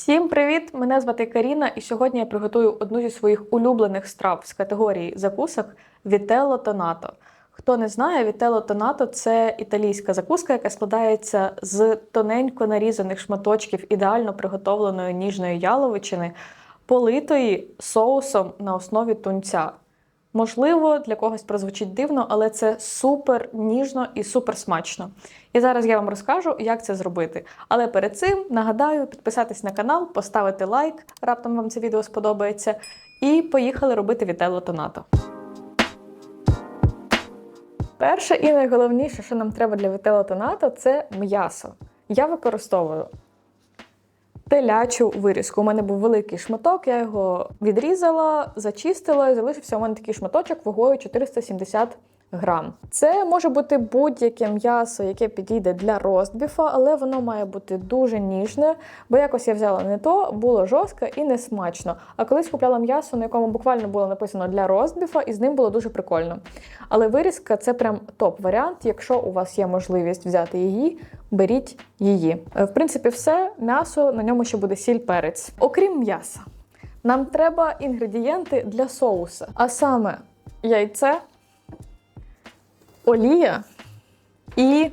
Всім привіт! Мене звати Каріна, і сьогодні я приготую одну зі своїх улюблених страв з категорії закусок вітело Тонато. Хто не знає, вітело тонато це італійська закуска, яка складається з тоненько нарізаних шматочків ідеально приготовленої ніжної яловичини, политої соусом на основі тунця. Можливо, для когось прозвучить дивно, але це супер ніжно і супер смачно. І зараз я вам розкажу, як це зробити. Але перед цим нагадаю підписатись на канал, поставити лайк, раптом вам це відео сподобається, і поїхали робити вітелло тонато. Перше і найголовніше, що нам треба для вітелло тонато, це м'ясо. Я використовую телячу вирізку. У мене був великий шматок, я його відрізала, зачистила і залишився у мене такий шматочок вагою 470 грам. Це може бути будь-яке м'ясо, яке підійде для ростбіфа, але воно має бути дуже ніжне, бо якось я взяла не то, було жорстко і не смачно. А колись купляла м'ясо, на якому буквально було написано для ростбіфа, і з ним було дуже прикольно. Але вирізка це прям топ-варіант. Якщо у вас є можливість взяти її, беріть її. Е, В принципі, все м'ясо на ньому ще буде сіль перець. Окрім м'яса, нам треба інгредієнти для соуса, а саме яйце олія і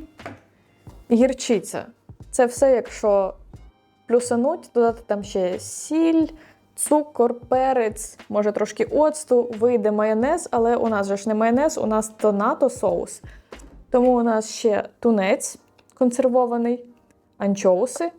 гірчиця. Це все, якщо плюсануть, додати там ще сіль, цукор, перець, може трошки оцту, вийде майонез, але у нас же ж не майонез, у нас тонато соус. Тому у нас ще тунець консервований, анчоуси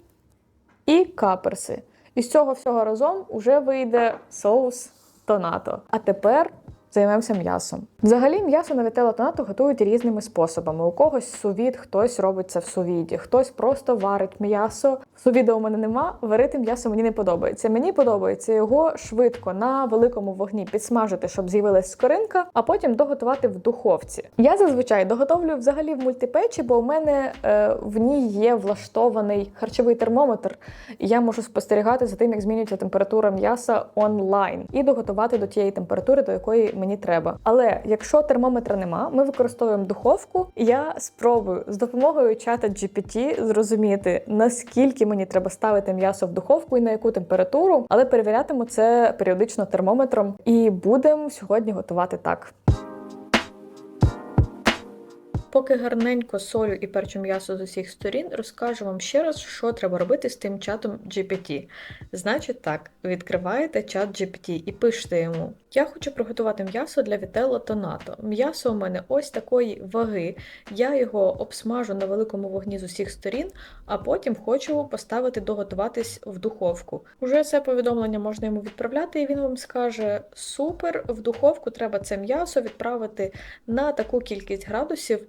і каперси. І з цього всього разом уже вийде соус тонато. А тепер займемося м'ясом. Взагалі, м'ясо на вітело тонато готують різними способами. У когось сувід, хтось робить це в сувіді, хтось просто варить м'ясо. Сувіда у мене нема, варити м'ясо мені не подобається. Мені подобається його швидко на великому вогні підсмажити, щоб з'явилась скоринка, а потім доготувати в духовці. Я зазвичай доготовлю взагалі в мультипечі, бо у мене е, в ній є влаштований харчовий термометр, і я можу спостерігати за тим, як змінюється температура м'яса онлайн, і доготувати до тієї температури, до якої мені треба. Але якщо термометра нема, ми використовуємо духовку. Я спробую з допомогою чата GPT зрозуміти, наскільки мені треба ставити м'ясо в духовку і на яку температуру, але перевірятиму це періодично термометром. І будемо сьогодні готувати так. Поки гарненько солю і перчу м'ясо з усіх сторін, розкажу вам ще раз, що треба робити з тим чатом GPT. Значить так, відкриваєте чат GPT і пишете йому: Я хочу приготувати м'ясо для вітелло тонато. М'ясо у мене ось такої ваги. Я його обсмажу на великому вогні з усіх сторін, а потім хочу поставити доготуватись в духовку. Уже це повідомлення можна йому відправляти, і він вам скаже: Супер, в духовку треба це м'ясо відправити на таку кількість градусів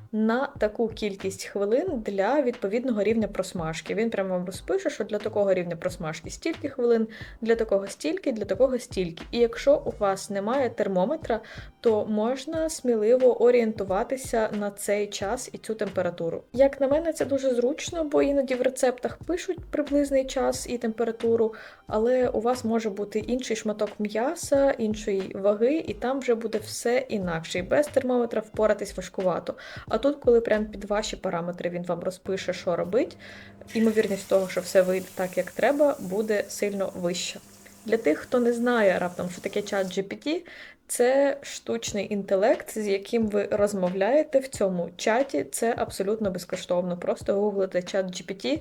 на таку кількість хвилин для відповідного рівня просмажки. Він прямо вам розпише, що для такого рівня просмажки стільки хвилин, для такого стільки, для такого стільки. І якщо у вас немає термометра, то можна сміливо орієнтуватися на цей час і цю температуру. Як на мене, це дуже зручно, бо іноді в рецептах пишуть приблизний час і температуру, але у вас може бути інший шматок м'яса, іншої ваги, і там вже буде все інакше. І без термометра впоратись важкувато. А тут, коли прямо під ваші параметри він вам розпише, що робить, імовірність того, що все вийде так, як треба, буде сильно вища. Для тих, хто не знає раптом, що таке чат GPT, це штучний інтелект, з яким ви розмовляєте в цьому чаті. Це абсолютно безкоштовно. Просто гуглите чат GPT,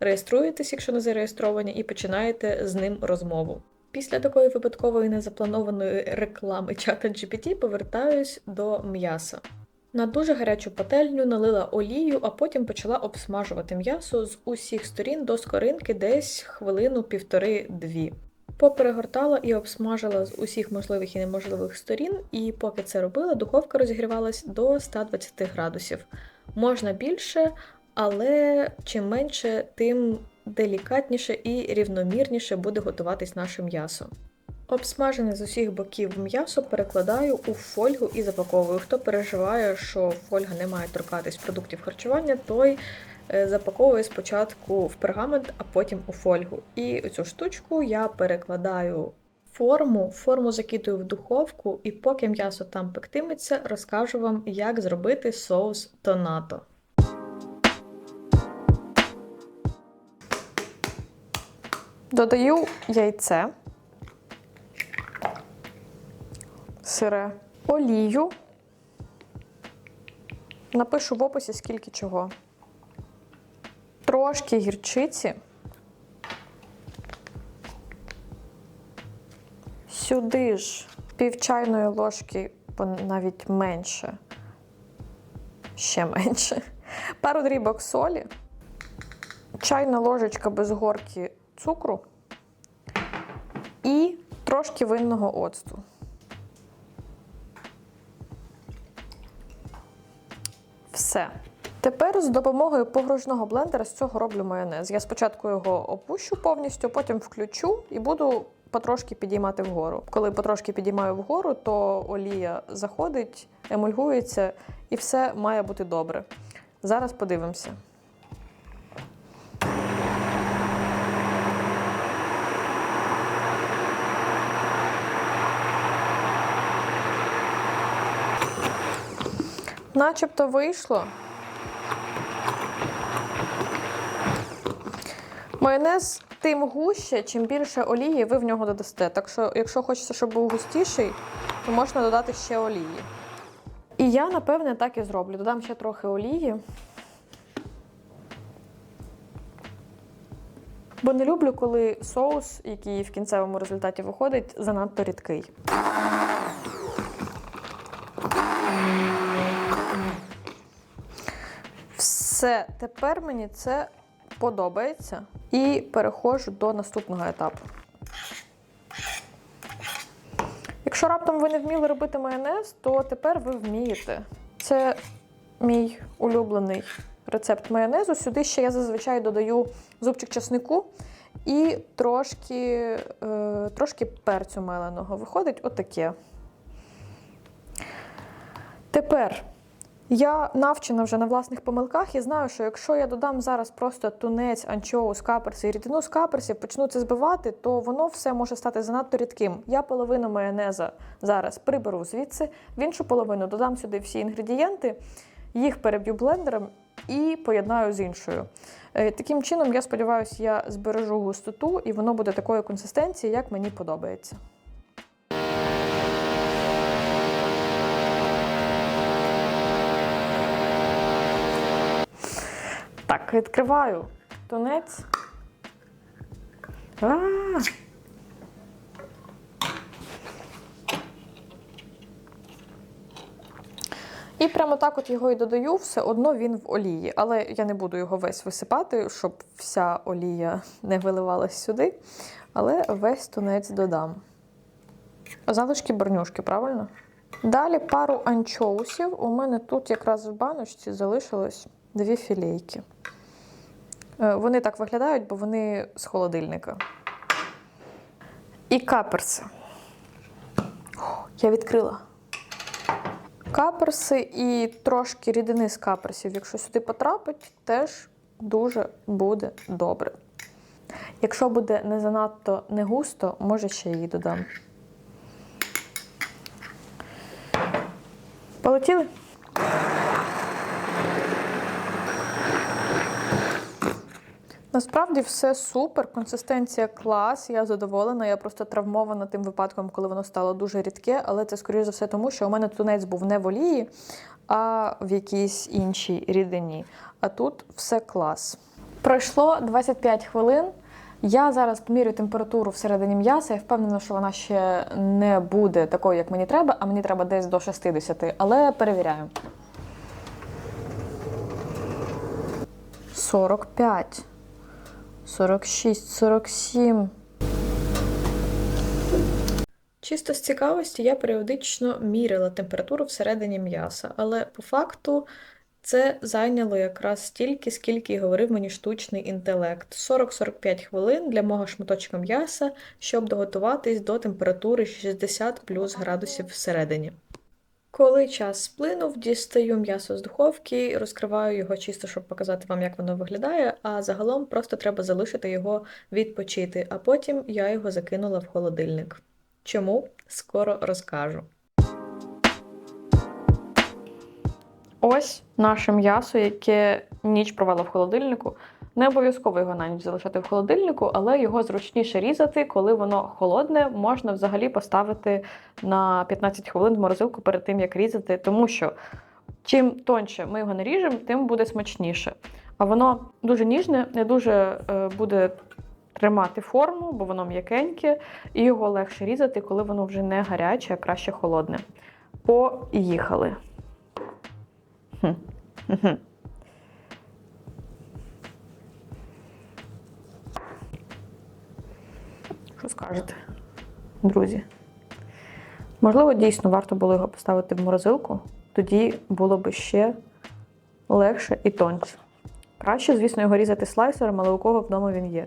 реєструєтесь, якщо не зареєстровані, і починаєте з ним розмову. Після такої випадкової незапланованої реклами чата GPT повертаюсь до м'яса. На дуже гарячу пательню налила олію, а потім почала обсмажувати м'ясо з усіх сторін до скоринки десь хвилину півтори-дві. Поперегортала і обсмажила з усіх можливих і неможливих сторін, і поки це робила, духовка розігрівалась до 120 градусів. Можна більше, але чим менше, тим делікатніше і рівномірніше буде готуватись наше м'ясо. Обсмажене з усіх боків м'ясо перекладаю у фольгу і запаковую. Хто переживає, що фольга не має торкатись продуктів харчування, той е, запаковує спочатку в пергамент, а потім у фольгу. І цю штучку я перекладаю форму, форму закидую в духовку, і поки м'ясо там пектиметься, розкажу вам, як зробити соус тонато. Додаю яйце, сире, олію. Напишу в описі скільки чого. Трошки гірчиці. Сюди ж пів чайної ложки, навіть менше. Ще менше. Пару дрібок солі, чайна ложечка без горки цукру і трошки винного оцту. Все. Тепер з допомогою погружного блендера з цього роблю майонез. Я спочатку його опущу повністю, потім включу і буду потрошки підіймати вгору. Коли потрошки підіймаю вгору, то олія заходить, емульгується і все має бути добре. Зараз подивимося. Начебто вийшло. Майонез тим гуще, чим більше олії ви в нього додасте. Так що, якщо хочеться, щоб був густіший, то можна додати ще олії. І я, напевне, так і зроблю. Додам ще трохи олії. Бо не люблю, коли соус, який в кінцевому результаті виходить, занадто рідкий. Все, тепер мені це подобається. І переходжу до наступного етапу. Якщо раптом ви не вміли робити майонез, то тепер ви вмієте. Це мій улюблений рецепт майонезу. Сюди ще я зазвичай додаю зубчик чеснику і трошки, е, трошки перцю меленого. Виходить отаке. Тепер я навчена вже на власних помилках і знаю, що якщо я додам зараз просто тунець, анчоус, каперси і рідину з каперсів, почну це збивати, то воно все може стати занадто рідким. Я половину майонеза зараз приберу звідси, в іншу половину додам сюди всі інгредієнти, їх переб'ю блендером і поєднаю з іншою. Е, Таким чином, я сподіваюся, я збережу густоту і воно буде такої консистенції, як мені подобається. Так, відкриваю тунець. А! І прямо так от його і додаю, все одно він в олії. Але я не буду його весь висипати, щоб вся олія не виливалась сюди. Але весь тунець додам. Залишки барнюшки, правильно? Далі пару анчоусів. У мене тут якраз в баночці залишилось дві філейки. Е, Вони так виглядають, бо вони з холодильника. І каперси. Я відкрила. Каперси і трошки рідини з каперсів. Якщо сюди потрапить, теж дуже буде добре. Якщо буде не занадто не густо, може ще її додам. Полетіли? Насправді все супер, консистенція клас, я задоволена. Я просто травмована тим випадком, коли воно стало дуже рідке, але це, скоріш за все, тому що у мене тунець був не в олії, а в якійсь іншій рідині. А тут все клас. Пройшло 25 хвилин. Я зараз помірю температуру всередині м'яса. Я впевнена, що вона ще не буде такою, як мені треба, а мені треба десь до 60. Але перевіряю. 45. 46, 47. Чисто з цікавості я періодично міряла температуру всередині м'яса, але по факту це зайняло якраз стільки, скільки говорив мені штучний інтелект. 40-45 хвилин для мого шматочка м'яса, щоб доготуватись до температури 60 плюс градусів всередині. Коли час сплинув, дістаю м'ясо з духовки, розкриваю його чисто, щоб показати вам, як воно виглядає, а загалом просто треба залишити його відпочити, а потім я його закинула в холодильник. Чому? Скоро розкажу. Ось наше м'ясо, яке ніч провело в холодильнику. Не обов'язково його на ніч залишати в холодильнику, але його зручніше різати, коли воно холодне. Можна взагалі поставити на 15 хвилин в морозилку перед тим, як різати, тому що чим тоньше ми його наріжемо, тим буде смачніше. А воно дуже ніжне, не дуже е, буде тримати форму, бо воно м'якеньке, і його легше різати, коли воно вже не гаряче, а краще холодне. Поїхали. Хм. Що скажете, друзі? Можливо, дійсно варто було його поставити в морозилку, тоді було б ще легше і тоньше. Краще, звісно, його різати слайсером, але у кого вдома він є.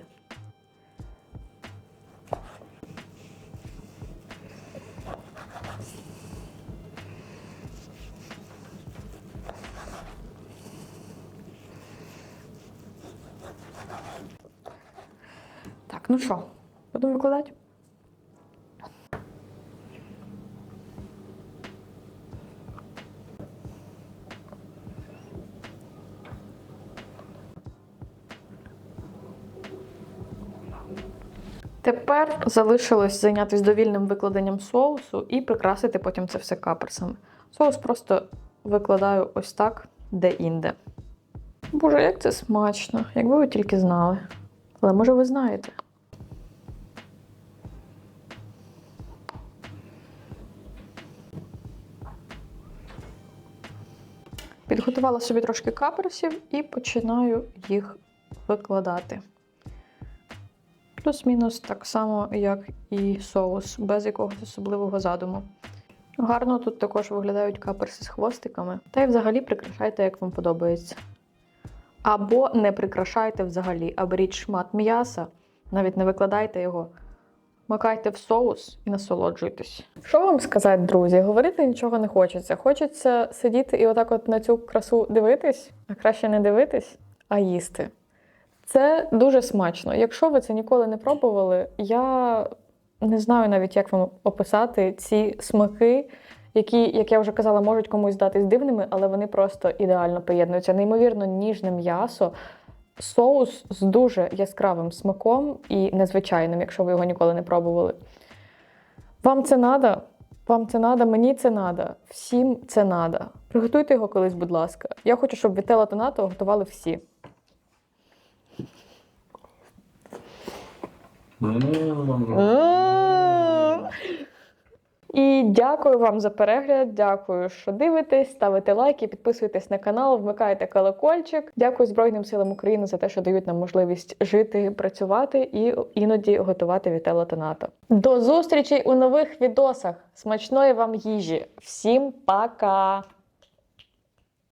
Так, ну що, викладати? Тепер залишилось зайнятися довільним викладенням соусу і прикрасити потім це все каперсами. Соус просто викладаю ось так, де-інде. Боже, як це смачно, якби ви тільки знали. Але може ви знаєте. Підготувала собі трошки каперсів і починаю їх викладати. Плюс-мінус так само, як і соус, без якогось особливого задуму. Гарно тут також виглядають каперси з хвостиками. Та й взагалі прикрашайте, як вам подобається. Або не прикрашайте взагалі, а беріть шмат м'яса, навіть не викладайте його, макайте в соус і насолоджуйтесь. Що вам сказати, друзі? Говорити нічого не хочеться. Хочеться сидіти і отак от на цю красу дивитись, а краще не дивитись, а їсти. Це дуже смачно. Якщо ви це ніколи не пробували, я не знаю навіть, як вам описати ці смаки, які, як я вже казала, можуть комусь здатись дивними, але вони просто ідеально поєднуються. Неймовірно ніжне м'ясо, соус з дуже яскравим смаком і незвичайним, якщо ви його ніколи не пробували. Вам це надо? Вам це надо, мені це надо, всім це надо. Приготуйте його колись, будь ласка. Я хочу, щоб вітела та НАТО готували всі. І дякую вам за перегляд. Дякую, що дивитесь, ставите лайки, підписуйтесь на канал, вмикайте колокольчик. Дякую Збройним силам України за те, що дають нам можливість жити, працювати і іноді готувати вітело та НАТО. До зустрічі у нових відосах. Смачної вам їжі! Всім пока!